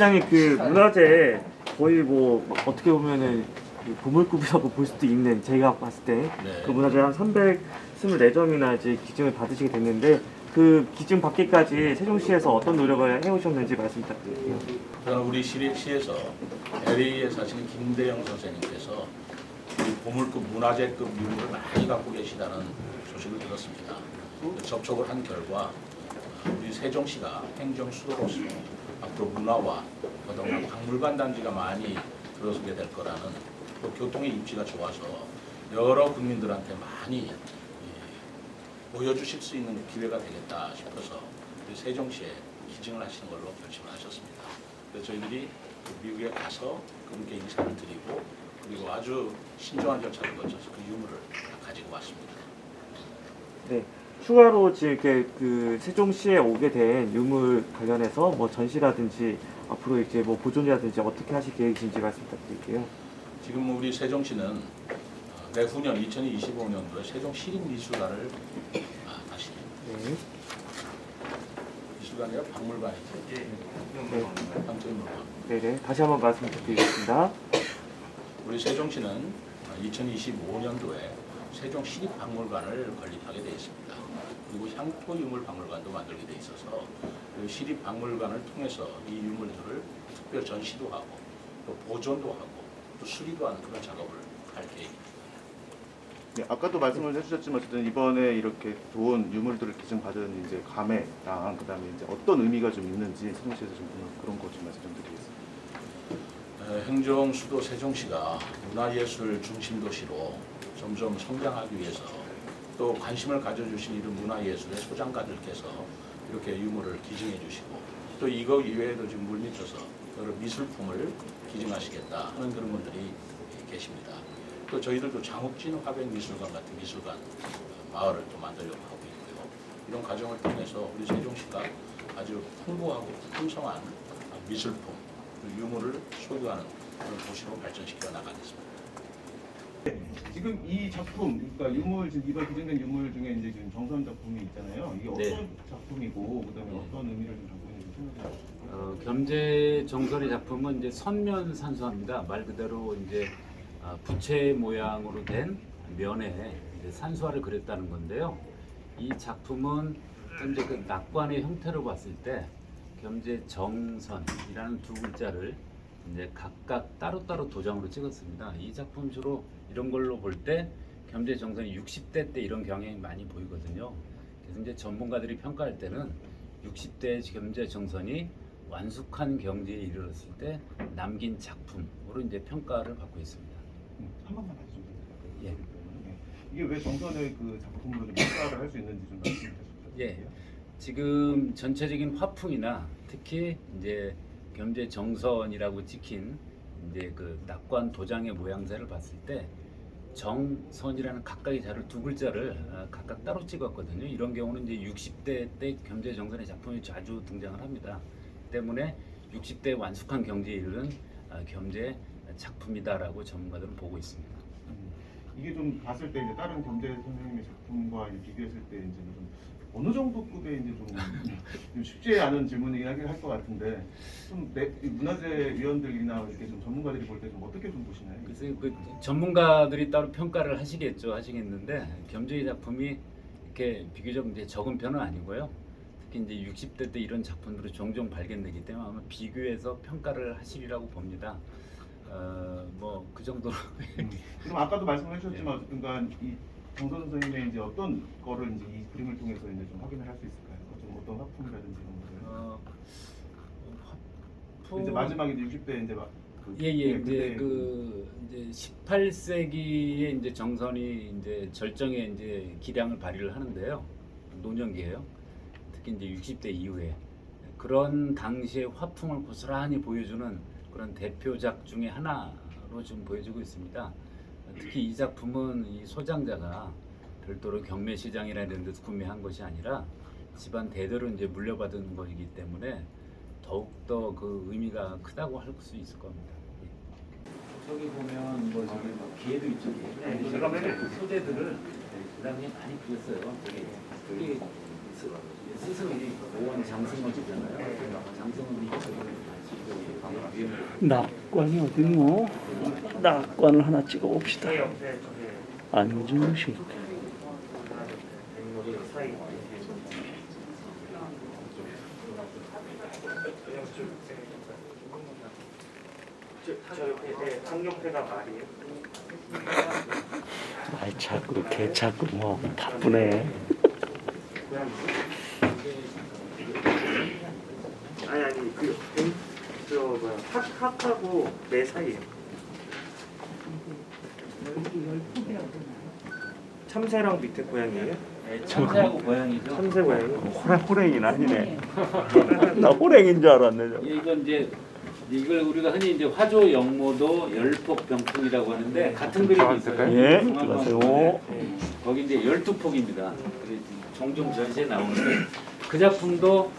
시장의 그 문화재 거의 뭐 어떻게 보면은 그 보물급이라고 볼 수도 있는 제가 봤을 때 네. 그 문화재 한 324점이나 이제 기증을 받으시게 됐는데 그 기증 받기까지 세종시에서 어떤 노력을 해오셨는지 말씀 부탁드릴게요. 저는 우리 시- 시에서 LA에 사시는 김대영 선생님께서 이 보물급 문화재급 유물을 많이 갖고 계시다는 소식을 들었습니다. 접촉을 한 결과 우리 세종시가 행정 수도로서 앞으로 문화와 더더구나 박물관 단지가 많이 들어서게 될 거라는 또 교통의 입지가 좋아서 여러 국민들한테 많이 예, 보여주실 수 있는 기회가 되겠다 싶어서 우리 세종시에 기증을 하시는 걸로 결심을 하셨습니다. 그래서 저희들이 그 미국에 가서 그분께 인사를 드리고 그리고 아주 신중한 절차를 거쳐서 그 유물을 가지고 왔습니다. 네. 추가로 지금 이렇게 그 세종시에 오게 된 유물 관련해서 뭐 전시라든지 앞으로 이제 뭐 보존이라든지 어떻게 하실 계획이신지 말씀 부탁드릴게요. 지금 우리 세종시는 어, 내후년 2025년도에 세종 시립미술관을 아, 다시 네. 미술관이 아니라 박물관이죠. 네. 한쪽물관. 네네. 다시 한번 말씀 부탁드리겠습니다. 우리 세종시는 2025년도에 세종 시립박물관을 건립하게 되어 있습니다. 그리고 향토 유물 박물관도 만들게 돼 있어서 그 시립 박물관을 통해서 이 유물들을 특별 전시도 하고 또 보존도 하고 또 수리도 하는 그런 작업을 할 계획입니다. 네, 아까도 말씀을 해주셨지만 어쨌든 이번에 이렇게 좋은 유물들을 기증받은 이제 감회랑 그다음에 이제 어떤 의미가 좀 있는지 세종시에서 좀 그런 거 좀 말씀 좀 드리겠습니다. 에, 행정 수도 세종시가 문화예술 중심 도시로 점점 성장하기 위해서 또 관심을 가져주신 이런 문화예술의 소장가들께서 이렇게 유물을 기증해 주시고 또 이거 이외에도 지금 물밑에서 여러 미술품을 기증하시겠다 하는 그런 분들이 계십니다. 또 저희들도 장욱진 화백미술관 같은 미술관 어, 마을을 또 만들려고 하고 있고요. 이런 과정을 통해서 우리 세종시가 아주 풍부하고 풍성한 미술품, 유물을 소유하는 그런 도시로 발전시켜 나가겠습니다. 지금 이 작품, 그러니까 유물 지금 이번 기증된 유물 중에 이제 지금 정선 작품이 있잖아요. 이게 어떤 네. 작품이고 그다음에 네. 어떤 의미를 좀 갖고 있는지 설명해 주시죠. 어, 겸재 정설의 작품은 이제 선면 산수합니다. 말 그대로 이제 아, 부채 모양으로 된 면에 이제 산수화를 그렸다는 건데요. 이 작품은 현재 그 낙관의 형태로 봤을 때 겸재 정선이라는 두 글자를 이제 각각 따로따로 도장으로 찍었습니다. 이 작품 주로 이런 걸로 볼때 겸재 정선이 60대 때 이런 경향이 많이 보이거든요. 그래서 이제 전문가들이 평가할 때는 60대 겸재 정선이 완숙한 경지에 이르렀을 때 남긴 작품으로 이제 평가를 받고 있습니다. 음, 한 번만 다시 좀. 예. 네. 이게 왜 정선의 그 작품으로 좀 평가를 할 수 있는지 좀 말씀해 주시죠. 예. 지금 전체적인 화풍이나 특히 이제 겸재 정선이라고 찍힌 이제 그 낙관 도장의 모양새를 봤을 때 정선이라는 각각의 자를 두 글자를 아, 각각 따로 찍었거든요. 이런 경우는 이제 60대 때 겸재 정선의 작품이 자주 등장을 합니다. 때문에 60대 완숙한 경지에 이르는 아, 겸재 작품이다라고 전문가들은 보고 있습니다. 음, 이게 좀 봤을 때 이제 다른 경제 선생님의 작품과 비교했을 때 이제 좀 어느 정도 급의 이제 좀, 좀 쉽지 않은 질문이긴 하긴 할 것 같은데 좀 내, 이 문화재 위원들이나 이렇게 좀 전문가들이 볼 때 좀 어떻게 좀 보시나요? 그래서 그 전문가들이 따로 평가를 하시겠죠 하시겠는데 겸재의 작품이 이렇게 비교적 이제 적은 편은 아니고요. 특히 이제 60대 때 이런 작품들이 종종 발견되기 때문에 아마 비교해서 평가를 하시리라고 봅니다. 어뭐 그 정도로 음, 그럼 아까도 말씀을 해주셨지만 어쨌든 간 이 정선 선생님의 이제 어떤 거를 이제 이 그림을 통해서 이제 좀 확인을 할 수 있을까요? 좀 어떤 화풍이라든지 이런 거를? 어, 이제 마지막에 이제 60대 이제 막 그, 예예. 네, 이제 그때 그 이제 18세기에 이제 정선이 이제 절정의 이제 기량을 발휘를 하는데요. 노년기예요. 특히 이제 60대 이후에. 그런 당시의 화풍을 고스란히 보여주는 그런 대표작 중에 하나로 좀 보여지고 있습니다 특히 이 작품은 이 소장자가 별도로 경매 시장이라는 데서 구매한 것이 아니라 집안 대대로 이제 물려받은 것이기 때문에 더욱 더 그 의미가 크다고 할 수 있을 겁니다. 저기 보면 뭐 저기 뭐 기회도 있죠. 네, 잠깐만요. 소재들을 그다음에 많이 그렸어요. 저기 특히 스- 스승이 오원 장승원이잖아요. 장승원이 저기 낙관이 어딨노? 낙관을 하나 찍어 봅시다. 안중식. 아이 자꾸 개 자꾸 뭐 바쁘네. 고양이. 아니 아니 그 뱀, 저 뭐야 학 학하고 내 사이에. 참새랑 밑에 고양이에요? 참새하고 고양이죠. 참새 고양이. 호랭 호랭이는 아니네. 나 호랭인 줄 알았네. 예, 이건 이제 이걸 우리가 흔히 이제 화조 영모도 열폭 병풍이라고 하는데 같은 그림이 있어요. 예, 중앙광 들어가세요. 네. 거기 이제 12폭입니다. 종종 전시에 나오는데 그 작품도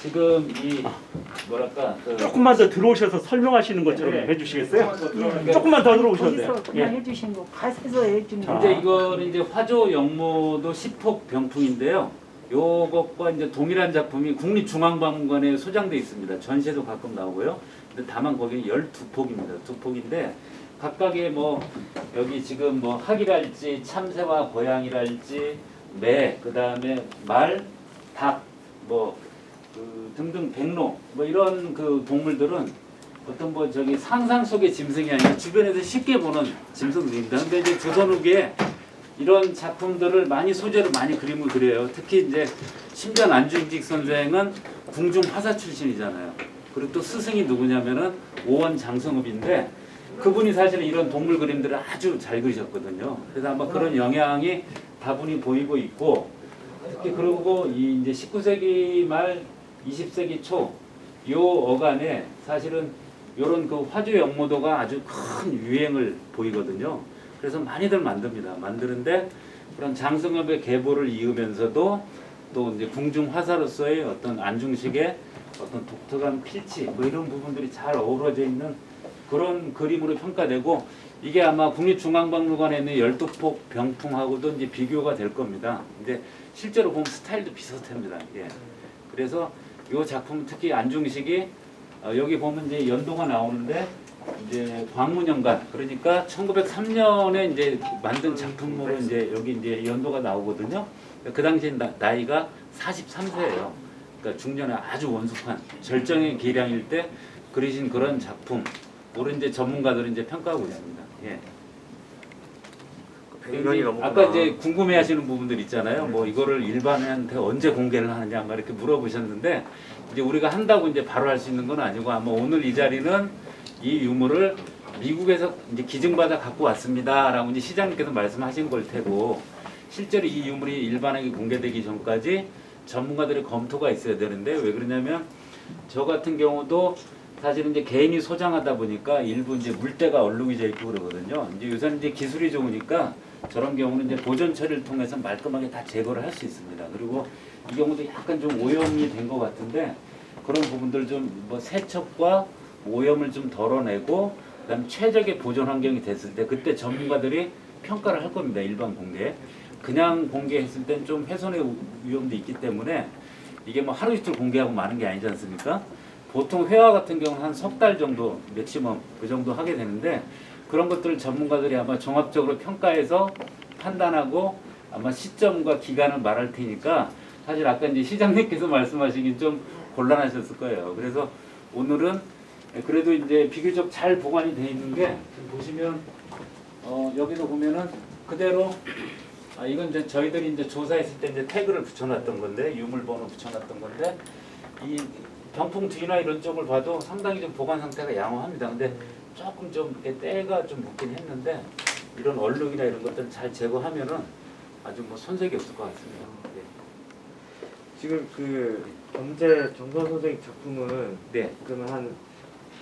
지금 이 뭐랄까 그 조금만 더 들어오셔서 설명하시는 것처럼 네. 해주시겠어요? 그러니까 조금만 더 들어오셔도 돼요. 거기서 그냥 예. 해주신 거 가서 해준 거. 이제 이거는 이제 화조 영모도 10폭 병풍인데요. 요것과 이제 동일한 작품이 국립중앙박물관에 소장돼 있습니다. 전시에도 가끔 나오고요. 근데 다만 거기는 12폭입니다. 두 폭인데 각각의 뭐 여기 지금 뭐 학이랄지 참새와 고양이랄지 매 그다음에 말, 닭, 뭐그 등등 백로 뭐 이런 그 동물들은 어떤 뭐 저기 상상 속의 짐승이 아니라 주변에서 쉽게 보는 짐승들입니다. 근데 이제 조선 후기에 이런 작품들을 많이 소재로 많이 그림을 그려요. 특히 이제 심전 안중직 선생은 궁중 화사 출신이잖아요. 그리고 또 스승이 누구냐면은 오원 장성읍인데 그분이 사실은 이런 동물 그림들을 아주 잘 그리셨거든요. 그래서 아마 그런 영향이 다분히 보이고 있고 특히 그리고 이 이제 19세기 말 20세기 초 요 어간에 사실은 요런 그 화조 영모도가 아주 큰 유행을 보이거든요. 그래서 많이들 만듭니다. 만드는데 그런 장성엽의 계보를 이으면서도 또 이제 궁중 화사로서의 어떤 안중식의 어떤 독특한 필치 뭐 이런 부분들이 잘 어우러져 있는 그런 그림으로 평가되고 이게 아마 국립중앙박물관에 있는 열두폭 병풍하고도 이제 비교가 될 겁니다. 근데 실제로 보면 스타일도 비슷합니다. 예. 그래서 이 작품 특히 안중식이 어, 여기 보면 이제 연도가 나오는데 이제 광문연간 그러니까 1903년에 이제 만든 작품으로 이제 여기 이제 연도가 나오거든요. 그 당시 나, 나이가 43세예요. 그러니까 중년에 아주 원숙한 절정의 기량일 때 그리신 그런 작품. 우리 이제 전문가들은 이제 평가하고 있습니다. 예. 백년이 넘었구나. 아까 이제 궁금해하시는 부분들 있잖아요. 뭐 이거를 일반인한테 언제 공개를 하느냐 막 이렇게 물어보셨는데 이제 우리가 한다고 이제 바로 할 수 있는 건 아니고 아마 오늘 이 자리는 이 유물을 미국에서 이제 기증받아 갖고 왔습니다라고 이제 시장님께서 말씀하신 걸 테고 실제로 이 유물이 일반에게 공개되기 전까지 전문가들의 검토가 있어야 되는데 왜 그러냐면 저 같은 경우도 사실은 이제 개인이 소장하다 보니까 일부 이제 물때가 얼룩이 져 있고 그러거든요. 이제 요새는 이제 기술이 좋으니까 저런 경우는 이제 보존 처리를 통해서 말끔하게 다 제거를 할 수 있습니다. 그리고 이 경우도 약간 좀 오염이 된 것 같은데 그런 부분들 좀 뭐 세척과 오염을 좀 덜어내고 그다음 최적의 보존 환경이 됐을 때 그때 전문가들이 평가를 할 겁니다. 일반 공개. 그냥 공개했을 땐 좀 훼손의 위험도 있기 때문에 이게 뭐 하루 이틀 공개하고 마는 게 아니지 않습니까? 보통 회화 같은 경우는 한 석 달 정도 맥시멈 그 정도 하게 되는데 그런 것들을 전문가들이 아마 종합적으로 평가해서 판단하고 아마 시점과 기간을 말할 테니까 사실 아까 이제 시장님께서 말씀하시긴 좀 곤란하셨을 거예요. 그래서 오늘은 그래도 이제 비교적 잘 보관이 돼 있는 게 보시면 어, 여기도 보면은 그대로 아 이건 이제 저희들이 이제 조사했을 때 이제 태그를 붙여놨던 건데 유물번호 붙여놨던 건데 이 병풍 뒤나 이런 쪽을 봐도 상당히 좀 보관 상태가 양호합니다. 근데 조금 좀 이렇게 때가 좀 묻긴 했는데 이런 얼룩이나 이런 것들 잘 제거하면은 아주 뭐 손색이 없을 것 같습니다. 네. 지금 그 경제 정선 선생 작품은 네. 그러면 한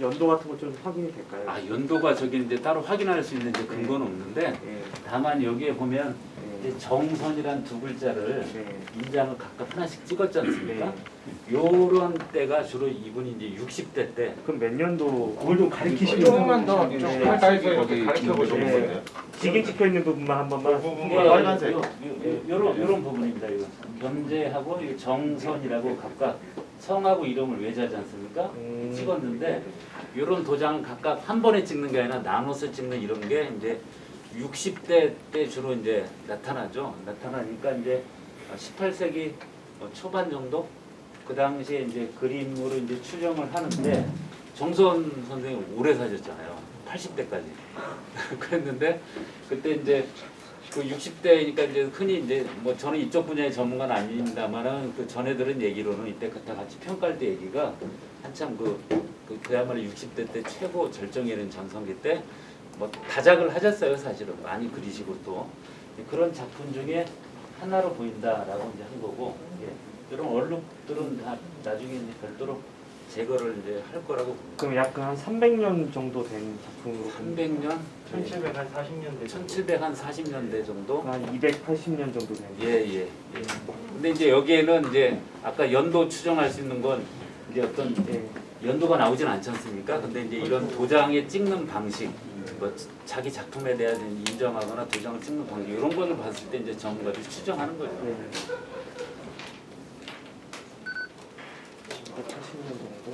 연도 같은 거 좀 확인이 될까요? 아 연도가 저기 이제 따로 확인할 수 있는 이제 근거는 없는데 예. 다만 여기에 보면 예. 이제 정선이란 두 글자를 네. 인장을 각각 하나씩 찍었지 않습니까? 요런 때가 주로 이분이 이제 60대 때 그럼 몇 년도 그걸 좀 가리키시면 조금만 더 네. 좀 가까이서 여기 가르쳐 네. 지게 찍혀 있는 부분만 한 번만. 부분 예, 빨간색. 요, 요, 요, 요런, 요런 부분입니다. 이거. 견제하고 이 정선이라고 각각 성하고 이름을 외자지 않습니까? 음. 찍었는데 이런 도장을 각각 한 번에 찍는 게 아니라 나눠서 찍는 이런 게 이제 60대 때 주로 이제 나타나죠. 나타나니까 이제 18세기 초반 정도 그 당시에 이제 그림으로 이제 추정을 하는데 정선 선생님 오래 사셨잖아요. 80대까지. 그랬는데 그때 이제 그 60대니까 이제 흔히 이제 뭐 저는 이쪽 분야의 전문가는 아닙니다만은 그 전에 들은 얘기로는 이때 그때 같이 평가할 때 얘기가 한참 그, 그 그야말로 60대 때 최고 절정이는 전성기 때 뭐 다작을 하셨어요 사실은 많이 그리시고 또 그런 작품 중에 하나로 보인다라고 이제 한 거고 예. 이런 얼룩들은 다 나중에 이제 별도로 제거를 이제 할 거라고 봅니다. 그럼 약한 300년 정도 된 작품으로 300년, 1700한 40년대 1700한 40년대 정도. 한 280년 정도 된 예, 예, 예. 근데 이제 여기에는 이제 아까 연도 추정할 수 있는 건 이제 어떤 예. 연도가 나오진 않지 않습니까? 근데 이제 이런 도장에 찍는 방식, 뭐 자기 작품에 대한 인정하거나 도장을 찍는 방식 이런 거를 봤을 때 이제 전문가들이 추정하는. 네. 280년 정도.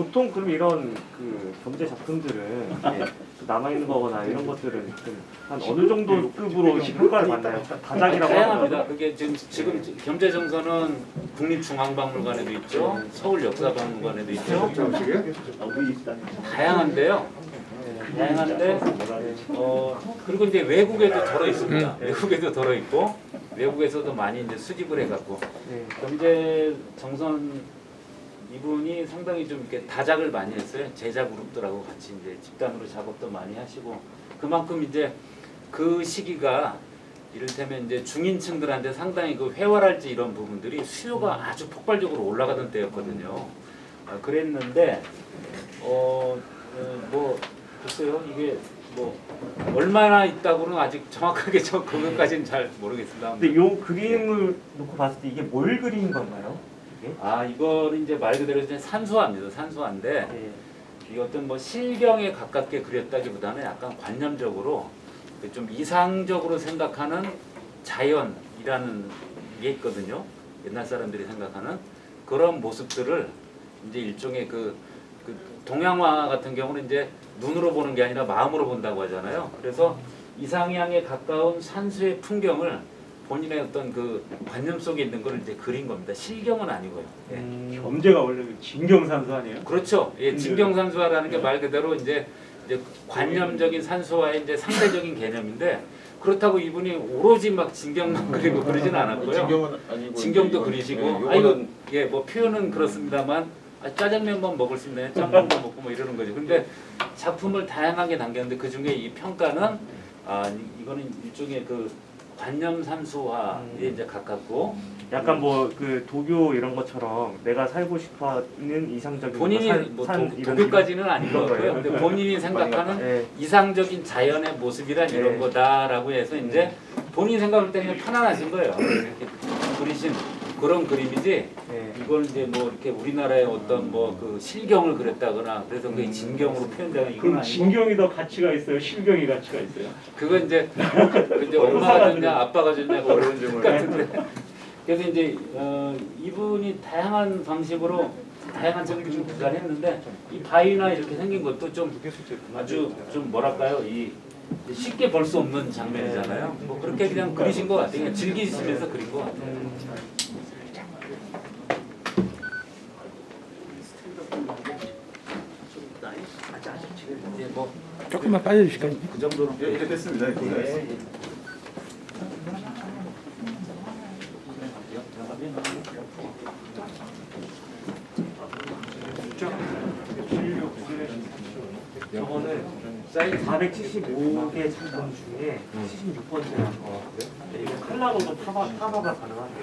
보통 그럼 이런 그 경제 작품들은 예, 남아 있는 거거나 이런 것들은 좀한 어느 정도 급으로 평가를 받나요? 다작이라고 다양합니다. 하더라도 그게 지금 지금 경제 정서는 국립중앙박물관에도 있죠, 서울 역사박물관에도 있죠. 다양한데요. 다양한데 어 그리고 이제 외국에도 덜어 있습니다. 외국에도 덜어 있고 외국에서도 많이 이제 수집을 해갖고 네. 경제 정선 이분이 상당히 좀 이렇게 다작을 많이 했어요. 제자 그룹들하고 같이 이제 집단으로 작업도 많이 하시고 그만큼 이제 그 시기가 이를테면 이제 중인층들한테 상당히 그 회화랄지 이런 부분들이 수요가 아주 폭발적으로 올라가던 때였거든요. 어, 그랬는데 어, 어, 뭐 글쎄요 이게 뭐 얼마나 있다고는 아직 정확하게 저 그것까지는 잘 모르겠습니다. 근데 요 그림을 놓고 봤을 때 이게 뭘 그린 건가요? 이게? 아 이거는 이제 말 그대로 이제 산수화입니다. 산수화인데 예. 이 어떤 뭐 실경에 가깝게 그렸다기보다는 약간 관념적으로 그좀 이상적으로 생각하는 자연이라는 게 있거든요. 옛날 사람들이 생각하는 그런 모습들을 이제 일종의 그, 그 동양화 같은 경우는 이제 눈으로 보는 게 아니라 마음으로 본다고 하잖아요. 그래서 이상향에 가까운 산수의 풍경을 본인의 어떤 그 관념 속에 있는 걸 이제 그린 겁니다. 실경은 아니고요. 예. 음, 범죄가 원래 진경산수 아니에요? 그렇죠. 예, 진경산수화라는 게 말 그대로 이제, 이제 관념적인 산수화의 이제 상대적인 개념인데 그렇다고 이분이 오로지 막 진경만 그리고 그러진 않았고요. 진경은 아니고 진경도 이제 그리시고, 이건- 아 이거 예, 뭐 표현은 그렇습니다만 아, 짜장면만 먹을 수 있네, 짬뽕도 먹고 뭐 이러는 거죠. 근데 작품을 다양하게 남겼는데 그 중에 이 평가는 아 이- 이거는 일종의 그 관념 산수화에 이제 가깝고 약간 뭐 그 도교 이런 것처럼 내가 살고 싶어하는 이상적인 본인이 산- 뭐산 도, 이런 도교까지는 아닌 것 이런 같고요. 근데 본인이 생각하는 예. 이상적인 자연의 모습이란 이런 네. 거다라고 해서 이제 본인 생각을 때문에 편안하신 거예요. 이렇게 그리신 그런 그림이지 예. 이걸 이제 뭐 이렇게 우리나라의 어떤 뭐 그 실경을 그렸다거나 그래서 그게 음. 진경으로 표현되는 이건 그럼 아니고 진경이 더 가치가 있어요? 실경이 가치가 있어요? 그거 이제 그 이제 엄마가 줬냐 아빠가 줬냐 뭐 어려운 질문 같은데 그래서 이제 어, 이분이 다양한 방식으로 다양한 작품을 좀 구사했는데 이 바위나 이렇게 생긴 것도 좀 아주 좀 뭐랄까요 이 쉽게 볼 수 없는 장면이잖아요. 뭐 그렇게 그냥 그리신 것 같아요. 그냥 즐기시면서 그린 것 같아요. 이제 뭐 조금만 빠져주실까요? 그 정도로 예, 이제 됐습니다. 예, 고생하셨습니다. 저거는 사이즈 475개 작품 중에 76번째라는 거 같고요. 네, 이거 칼라로도 타바, 타바가 가능한데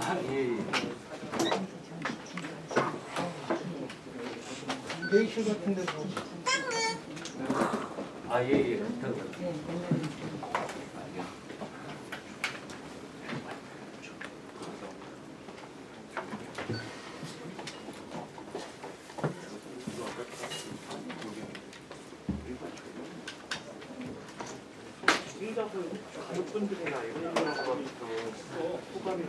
아, 예, 예. 아, 예, 예. 지휘자분 이런 분들하고. 좀 소감이